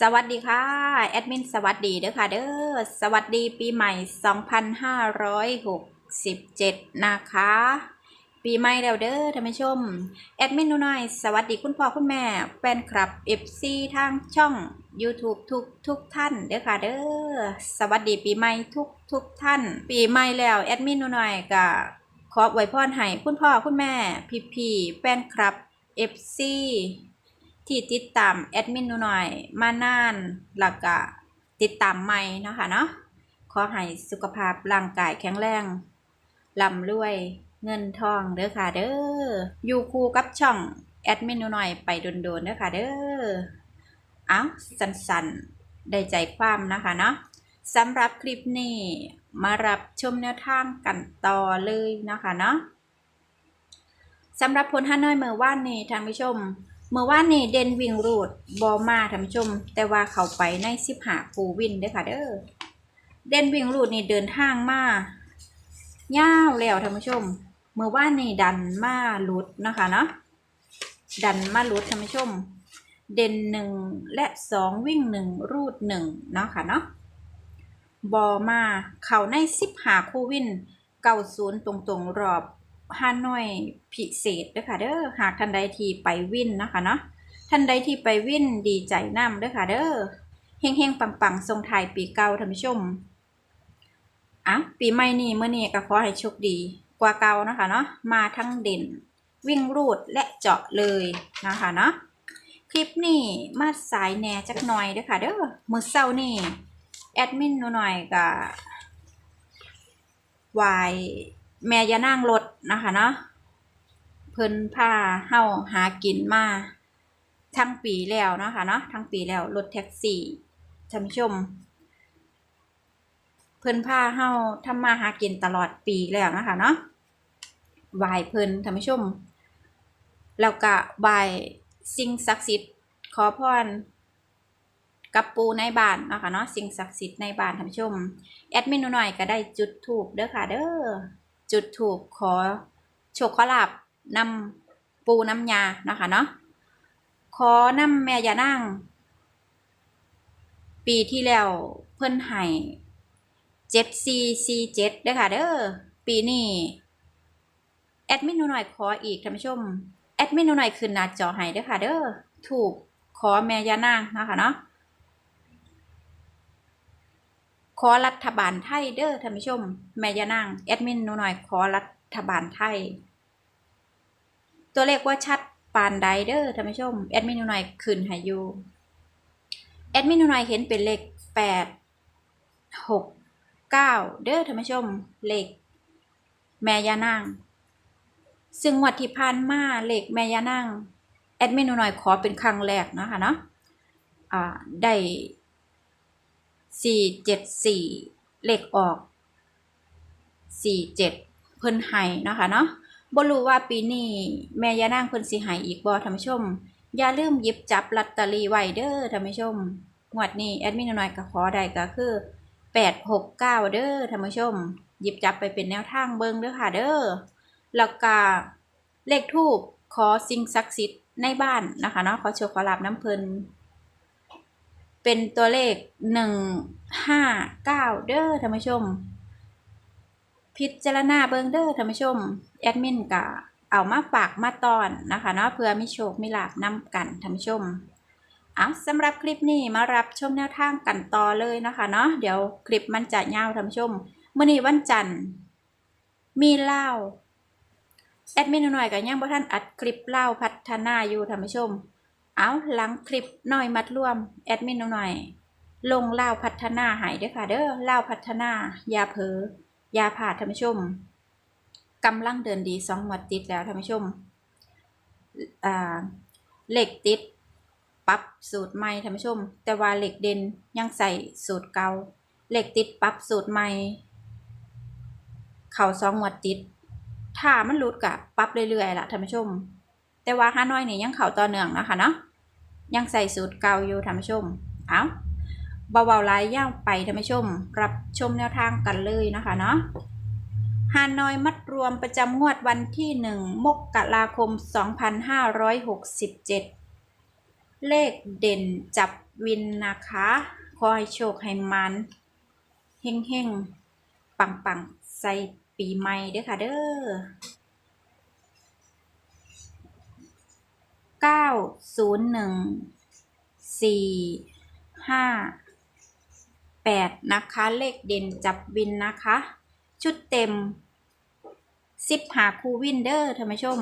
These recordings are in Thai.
สวัสดีค่ะ แอดมิน สวัสดีเด้อค่ะเด้อสวัสดีปีใหม่ 2567 นะคะ ปีใหม่แล้วเด้อท่านผู้ชม แอดมินหนูน้อย สวัสดีคุณพ่อคุณแม่ แฟนคลับ FC ทางช่อง YouTube ทุกทุกท่านเด้อค่ะเด้อสวัสดีปีใหม่ทุกทุกท่าน ปีใหม่แล้วแอดมินหนูน้อยก็ขออวยพรให้คุณพ่อคุณแม่พี่พี่ๆแฟนคลับ FC ที่ติดตามแอดมินหนูหน่อยมานานแล้วก็ติดตามใหม่นะคะเนาะขอให้สุขภาพร่างกายแข็งแรงร่ำรวยเงินทองเด้อค่ะเด้ออยู่คู่กับช่องแอดมินหนูหน่อยไปโดนๆเด้อค่ะเด้อเอาสันๆ ได้ใจความนะคะเนาะสำหรับคลิปนี้มารับชมแนวทางกันต่อเลยนะคะเนาะสำหรับผลฮานอยเมื่อวานนี้ท่านผู้ชม เมื่อวานนี่เดนวิ่งรูดบอมาท่านผู้ชม แต่ว่าเขาไปในสิบหาปูวินเด้อค่ะเด้อเดนวิ่งรูดนี่เดินทางมาย่าวแล้วท่านผู้ชม เมื่อวานนี่ดันมาลุดนะคะเนาะดันมาลุดท่านผู้ชม เด่นหนึ่งและสองวิ่งหนึ่งรูดหนึ่งเนาะค่ะเนาะบอมา เขาในสิบหาคู่วินเก่าศูนย์ตรงๆรอบ ฮานอยพิเศษเด้อค่ะเด้อหากท่านใดที่ไปวินนะคะเนาะท่านใดที่ไปวินดีใจน้ำเด้อค่ะเด้อเฮงเฮงปังปังๆทรงไทยปีเก่าท่านผู้ชมอะปีใหม่นี้เมื่อนี้ก็ขอให้โชคดีกว่าเก่านะคะเนาะมาทั้งเด่นวิ่งรูดและเจาะเลยนะคะเนาะคลิปนี้มาสายแหน่จักหน่อยเด้อค่ะเด้อมือเศร้านี่แอดมินหนูหน่อยกับวาย แม่อยานั่งรถนะคะเนาะเพิ่นพาเฮาหากินมาทั้งปีแล้วนะคะเนาะทั้งปีแล้วรถแท็กซี่ท่านผู้ชม เพิ่นพาเฮาทำมาหากินตลอดปีแล้วนะคะเนาะไหวายเพิ่นท่านผู้ชม แล้วก็ไหวายสิ่งศักดิ์สิทธิ์ขอพรกับปูในบ้านนะคะเนาะสิ่งศักดิ์สิทธิ์ในบ้านท่านผู้ชม แอดมินหน่อยก็ได้จุดถูกเด้อค่ะเด้อ จุดถูกขอโชคขอลาบนำปูน้ำยานะคะเนาะขอนำแม่ยานางปีที่แล้วเพิ่นให้เจ็ดซีซีเจ็ดเด้อค่ะเด้อปีนี้แอดมินหนูหน่อยขออีกท่านผู้ชมแอดมินหนูหน่อยขึ้นหน้าจอให้เด้อค่ะเด้อถูกขอแม่ยานางนะคะเนาะ ขอรัฐบาลไทยเด้อท่านผู้ชม แม่ยานางแอดมินหนูหน่อยขอรัฐบาลไทย ตัวเลขว่าชัดปานใดเด้อท่านผู้ชมแอดมินหนูหน่อยขึ้นห้อยู่แอดมินหนูหน่อยเห็นเป็นเลขแปดหกเก้าเด้อท่านผู้ชมเลขแม่ยานางซึ่งวัดที่ผ่านมาเลขแม่ยานางแอดมินหนูหน่อยขอเป็นครั้งแรกนะคะเนาะได้ สี่เจ็ดสี่เลขออกสี่เจ็ดเพิ่นไห้นะคะเนาะบ่รู้ว่าปีนี้แม่ยานางเพิ่นสิไห้อีกบ่ท่านผู้ชม อย่าลืมหยิบจับลอตเตอรี่ไว้เด้อท่านผู้ชมงวดนี้แอดมินน้อยก็ขอได้ก็คือแปดหกเก้าเด้อท่านผู้ชม หยิบจับไปเป็นแนวทางเบิ่งเด้อค่ะเด้อแล้วก็เลขทูปขอสิ่งศักดิ์สิทธิ์ในบ้านนะคะเนาะขอโชคขอลาบน้ำเพิ่น เป็นตัวเลขหนึ่งห้าเก้าเด้อท่านผู้ชม พิจารณาเบิงเด้อท่านผู้ชม แอดมินกะเอามาฝากมาตอนนะคะเนาะเพื่อมีโชคมีลาบนำกันท่านผู้ชมเอาสำหรับคลิปนี้มารับชมแนวทางกันต่อเลยนะคะเนาะเดี๋ยวคลิปมันจะยาวท่านผู้ชมเมื่อนี้วันจันทร์มีเล่าแอดมินหน่อยกับยังบ่ท่านอัดคลิปเล่าพัฒนาอยู่ท่านผู้ชม เอาหลังคลิปหน่อยมัดรวม แอดมินหน่อย ลงเล่าพัฒนาหายด้อค่ะ เด้อเล่าพัฒนายาเผลอยาผ่าท่านผู้ชมกำลังเดินดีสองหมวดติดแล้วท่านผู้ชมอ่าเหล็กติดปรับสูตรใหม่ท่านผู้ชม แต่ว่าเหล็กเด่นยังใส่สูตรเก่าเหล็กติดปรับสูตรใหม่ เข่าสองหมวดติด ถ้ามันหลุดกะปรับเรื่อยๆล่ะท่านผู้ชม แต่ว่าห้าน้อยนี่ยังเข่าต่อเนื่องนะคะเนาะ ยังใส่สูตรเก่าอยู่ท่านผู้ชม เอาเบาๆลายย่างไปท่านผู้ชม รับชมแนวทางกันเลยนะคะเนาะฮานอยมัดรวมประจำงวดวันที่1มกราคม 2567 เลขเด่นจับวินนะคะ คอยโชคให้มันเฮงเฮงๆปังปังๆ ใส่ปีใหม่เด้อค่ะเด้อ เก้าศูนย์หนึ่งสี่ห้าแปดนะคะ เลขเด่นจับวินนะคะ ชุดเต็มสิบหาคู่วินเดอร์ท่านผู้ชม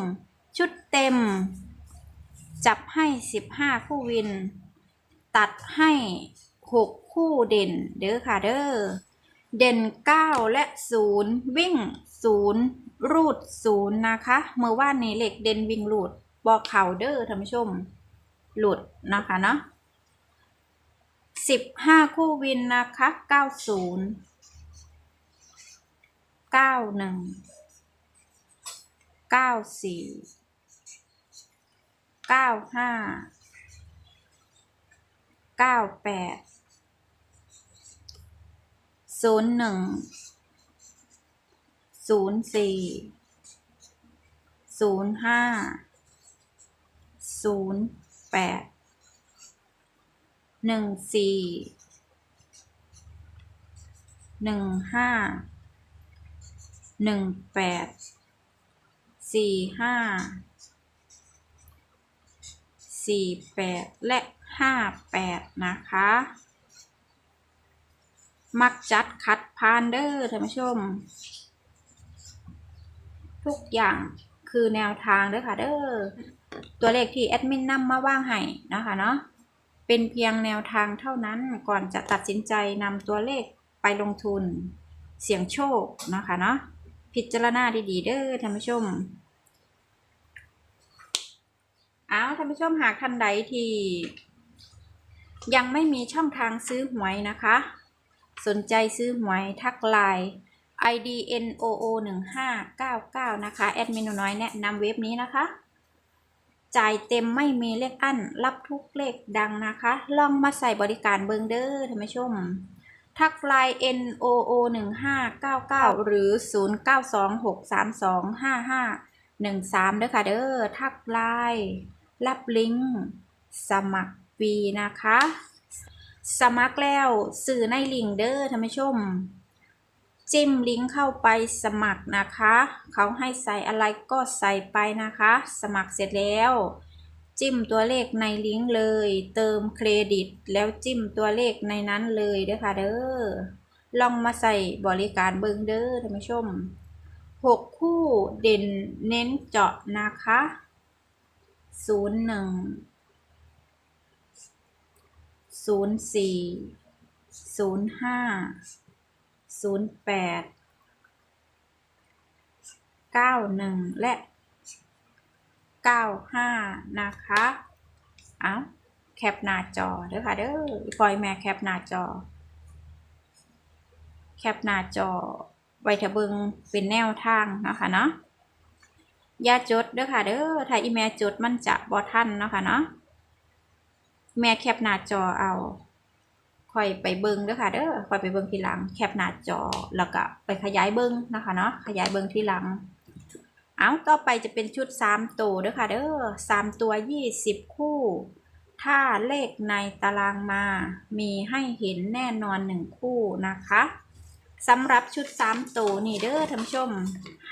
ชุดเต็ม จับให้สิบห้าคู่วิน ตัดให้หกคู่เด่นเด้อค่ะเด้อเด่นเก้าและศูนย์วิ่งศูนย์รูดศูนย์นะคะ เมื่อว่านนี้เหล็กเด่นวิ่งรูด บอกเขาเด้อท่านผู้ชม หลุดนะคะเนาะสิบห้าคู่วินนะคะเก้าศูนย์เก้าหนึ่งเก้าสี่เก้าห้าเก้าแปดศูนย์หนึ่งศูนย์สี่ศูนย์ห้า ศูนย์แปดหนึ่งสี่หนึ่งห้าหนึ่งแปดสี่ห้าสี่แปดและห้าแปดนะคะ มักจัดคัดพานเดอร์ท่านผู้ชม ทุกอย่างคือแนวทางเด้อค่ะเด้อ ตัวเลขที่แอดมินนำมาว่างให้นะคะเนาะเป็นเพียงแนวทางเท่านั้นก่อนจะตัดสินใจนำตัวเลขไปลงทุนเสี่ยงโชคนะคะเนาะพิจารณาดีๆเด้อท่านผู้ชมเอาท่านผู้ชมหากท่านใดที่ยังไม่มีช่องทางซื้อหวยนะคะ สนใจซื้อหวยทักไลน์ ID NOO 1599นะคะ แอดมินน้อยแนะนำเว็บนี้นะคะ จ่ายเต็มไม่มีเลขอั้น รับทุกเลขดังนะคะ ลองมาใส่บริการเบิงเดอร์ท่านผู้ชม ทักไลน์ NOO 1599 หรือ 0926325513เด้อค่ะเด้อ ทักไลน์รับลิงก์สมัครฟรีนะคะ สมัครแล้วสื่อในลิงก์เด้อท่านผู้ชม จิ้มลิงก์เข้าไปสมัครนะคะ เขาให้ใส่อะไรก็ใส่ไปนะคะ สมัครเสร็จแล้ว จิ้มตัวเลขในลิงก์เลย เติมเครดิต แล้วจิ้มตัวเลขในนั้นเลยเด้อค่ะเด้อลองมาใส่บริการเบิงเด้อท่านผู้ชมหกคู่เด่นเน้นเจาะนะคะศูนย์หนึ่ง ศูนย์แปดเก้าหนึ่งและเก้าห้านะคะเอาแคปหน้าจอเด้อค่ะเด้อปล่อยแม่แคปหน้าจอ แคปหน้าจอ ไว้ถ้าเบิงเป็นแนวทางนะคะเนาะอย่าจดเด้อค่ะเด้อถ้าอีแม่จดมันจะบ่ทันเนาะค่ะเนาะแม่แคปหน้าจอเอา ค่อยไปเบิ้งเด้อค่ะเด้อค่อยไปเบิ้งทีหลัง แคปหน้าจอแล้วก็ไปขยายเบิ้งนะคะเนาะขยายเบิ้งทีหลัง เอาต่อไปจะเป็นชุด3ตัวเด้อค่ะเด้อ3ตัว20คู่ ถ้าเลขในตารางมา มีให้เห็นแน่นอน1คู่นะคะสำหรับชุด3ตัวนี่เด้อท่านผู้ชม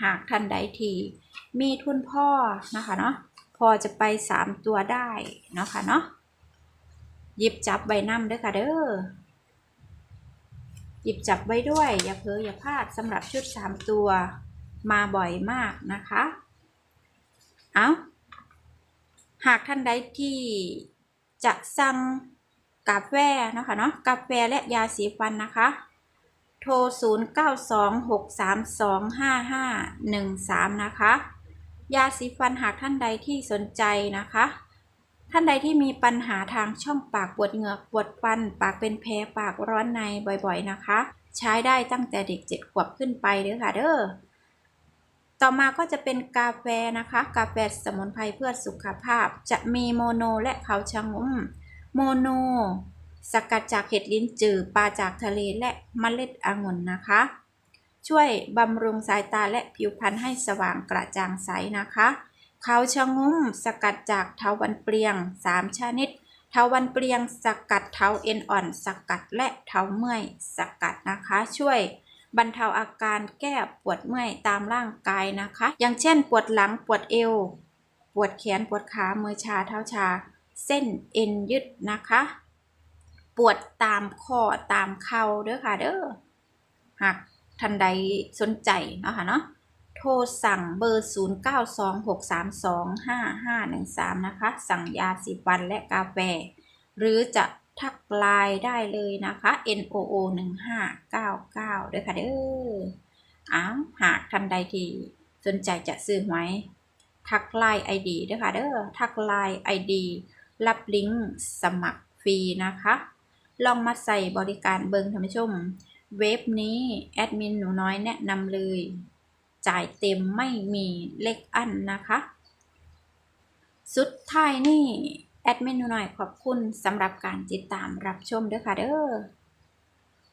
หากท่านใดทีมีทุนพ่อนะคะเนาะพอจะไป3ตัวได้เนาะค่ะเนาะ หยิบจับใบน้ำด้อค่ะเด้อหยิบจับไว้ด้วย อย่าเพ้ออย่าพลาดสำหรับชุด 3 ตัวมาบ่อยมากนะคะ เอาหากท่านใดที่จะสั่งกาแฟนะคะเนาะกาแฟและยาสีฟันนะคะ โทร 0926325513 นะคะ ยาสีฟันหากท่านใดที่สนใจนะคะ ท่านใดที่มีปัญหาทางช่องปากปวดเหงือกปวดฟัน ปากเป็นแผลปากร้อนในบ่อยๆนะคะ ใช้ได้ตั้งแต่เด็กเจ็ดขวบขึ้นไปเด้อค่ะเด้อต่อมาก็จะเป็นกาแฟนะคะ กาแฟสมุนไพรเพื่อสุขภาพ จะมีโมโนและเขาชะงุ่มโมโน สกัดจากเห็ดลิ้นจือปลาจากทะเลและเมล็ดองุ่นนะคะ ช่วยบำรุงสายตาและผิวพรรณให้สว่างกระจ่างใสนะคะ เขาชะงุ่มสกัดจากเทาวันเปลียง 3 ชนิด เทาวันเปลียงสกัดเทาเอ็นอ่อน สกัดและเทาเมื่อยสกัดนะคะ ช่วยบรรเทาอาการแก้ปวดเมื่อยตามร่างกายนะคะ อย่างเช่น ปวดหลังปวดเอว ปวดแขนปวดขามือชาเท้าชา เส้นเอ็นยึดนะคะ ปวดตามข้อตามเข่าเด้อค่ะเด้อหากท่านใดสนใจเนาะค่ะเนาะ โทรสั่งเบอร์ 0926325513 นะคะ สั่งยาสีฟันและกาแฟ หรือจะทักไลน์ได้เลยนะคะ NOO 1599ด้วยค่ะเด้ออ้าวหากท่านใดที่สนใจจะซื้อหวยทักไลน์ ID ด้วยค่ะเด้อทักไลน์ ID รับลิงก์สมัครฟรีนะคะ ลองมาใส่บริการเบิงท่านผู้ชม เว็บนี้แอดมินหนูน้อยแนะนำเลย จ่ายเต็มไม่มีเลขอันนะคะ สุดท้ายนี่ แอดมินหนูหน่อยขอบคุณสำหรับการติดตามรับชมด้วยค่ะเด้อ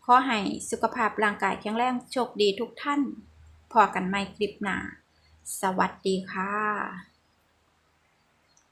ขอให้สุขภาพร่างกายแข็งแรงโชคดีทุกท่าน พอกันไม่คลิปหน้า สวัสดีค่ะ